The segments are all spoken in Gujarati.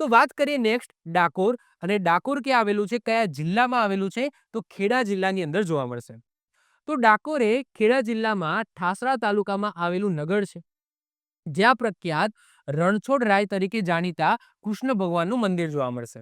તો વાત કરીએ નેક્સ્ટ ડાકોર. અને ડાકોર ક્યાં આવેલું છે? કયા જિલ્લામાં આવેલું છે? તો ખેડા જિલ્લાની અંદર જોવા મળશે. તો ડાકોર ખેડા જિલ્લામાં ઠાસરા તાલુકામાં આવેલું નગર છે. જ્યાં પ્રખ્યાત રણછોડ રાય તરીકે જાણીતા કૃષ્ણ ભગવાનનું મંદિર જોવા મળશે.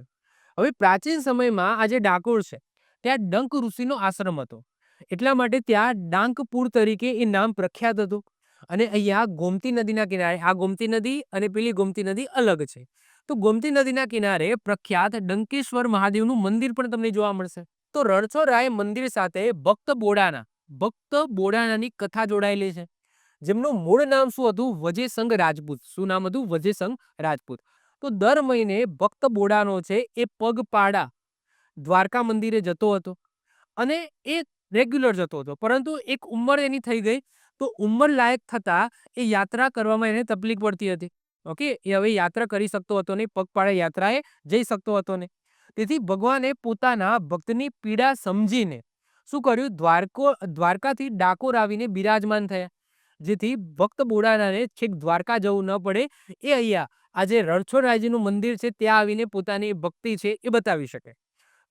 હવે પ્રાચીન સમયમાં આ જે ડાકોર છે, ત્યાં ડંક ઋષિનો આશ્રમ હતો. એટલા માટે ત્યાં ડાંકપુર તરીકે એ નામ પ્રખ્યાત હતું. અને અહીંયા ગોમતી નદીના કિનારે, આ ગોમતી નદી અને પેલી ગોમતી નદી અલગ છે. તો ગોમતી નદીના કિનારે પ્રખ્યાત ડંકેશ્વર મહાદેવનું મંદિર પણ તમને જોવા મળશે. તો રણછોડરાય મંદિર સાથે ભક્ત બોડાના, ભક્ત બોડાનાની કથા જોડાયેલી છે. જેમનું મૂળ નામ શું હતું? વજેસંગ રાજપૂત. શું નામ હતું? વજેસંગ રાજપૂત. તો દર મહિને ભક્ત બોડાનો છે એ પગપાળા દ્વારકા મંદિરે જતો હતો અને એ રેગ્યુલર જતો હતો. પરંતુ એક ઉંમર એની થઈ ગઈ. તો ઉંમર લાયક થતા એ યાત્રા કરવામાં એને તકલીફ પડતી હતી. ઓકે? એ હવે યાત્રા કરી શકતો હતો નહીં, પગપાળા યાત્રાએ જઈ શકતો હતો નહીં. તેથી ભગવાને પોતાના ભક્તની પીડા સમજીને શું કર્યું? દ્વારકો, દ્વારકાથી ડાકોર આવીને બિરાજમાન થયા. જેથી ભક્ત બોડાનાને છેક દ્વારકા જવું ન પડે. એ અહીંયા આજે રણછોડરાયજીનું મંદિર છે, ત્યાં આવીને પોતાની ભક્તિ છે એ બતાવી શકે.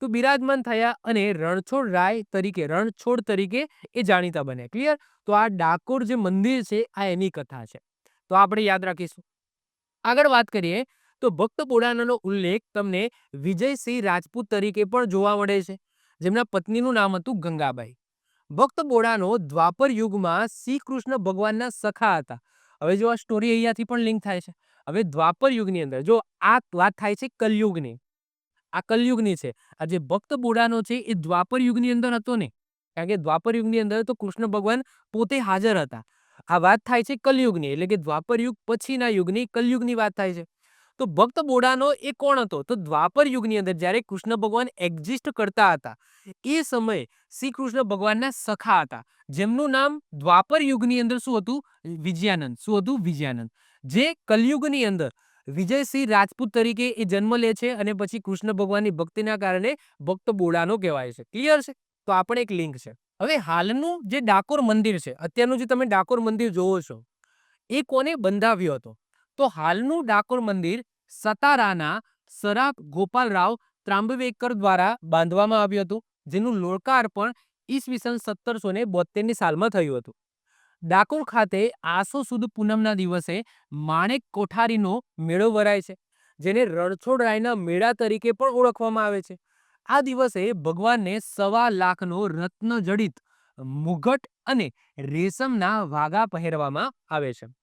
તો બિરાજમાન થયા અને રણછોડરાય તરીકે, રણછોડ તરીકે એ જાણીતા બને ક્લિયર? તો આ ડાકોર જે મંદિર છે, આ એની કથા છે. તો આપણે યાદ રાખીશું. આગળ વાત કરીએ, તો ભક્ત પુરાણનો ઉલ્લેખ તમને વિજયસિંહ રાજપૂત તરીકે પણ જોવા મળે છે, જેમના પત્નીનું નામ હતું ગંગાબાઈ. ભક્ત બોડાનો દ્વાપર યુગમાં શ્રી કૃષ્ણ ભગવાનના સખા હતા. હવે જો આ સ્ટોરી અહીંયાથી પણ લિંક થાય છે. હવે દ્વાપર યુગની અંદર જો આ વાત થાય છે કલયુગની, આ કલયુગની છે. આ જે ભક્ત બોડાનો છે એ દ્વાપર યુગની અંદર હતો ને. કારણ કે દ્વાપર યુગની અંદર તો કૃષ્ણ ભગવાન પોતે હાજર હતા. આ વાત થાય છે કલયુગની, એટલે કે દ્વાપર યુગ પછીના યુગની કલયુગની વાત થાય છે. તો ભક્ત બોડાનો એ કોણ હતો? તો દ્વાપર યુગની અંદર જ્યારે કૃષ્ણ ભગવાન એક્ઝિસ્ટ કરતા હતા, એ સમયે શ્રી કૃષ્ણ ભગવાનના સખા હતા, જેમનું નામ દ્વાપર યુગની અંદર શું હતું? વિજયાનંદ. શું હતું? વિજયાનંદ. જે કલયુગની અંદર વિજયસિંહ રાજપૂત તરીકે એ જન્મ લે છે અને પછી કૃષ્ણ ભગવાનની ભક્તિના કારણે ભક્ત બોડાનો કહેવાય છે. ક્લિયર છે? તો આ પણ એક લિંક છે. હવે હાલનું જે ડાકોર મંદિર છે, અત્યારનું જે તમે ડાકોર મંદિર જોવો છો, એ કોને બંધાવ્યો હતો? તો હાલનું ડાકોર મંદિર સતારાના સરાફ ગોપાલરાવ ત્રાંબવેકર દ્વારા બાંધવામાં આવ્યું હતું, જેનું લોકાર્પણ ઈસવીસન સત્તરસો ને બોતેરની સાલમાં થયું હતું. ડાકોર ખાતે આસો સુદ પૂનમના દિવસે માણેક કોઠારીનો મેળો ભરાય છે, જેને રણછોડરાયના મેળા તરીકે પણ ઓળખવામાં આવે છે. આ દિવસે ભગવાનને સવા લાખનો રત્ન જડિત મુગટ અને રેશમના વાઘા પહેરવામાં આવે છે.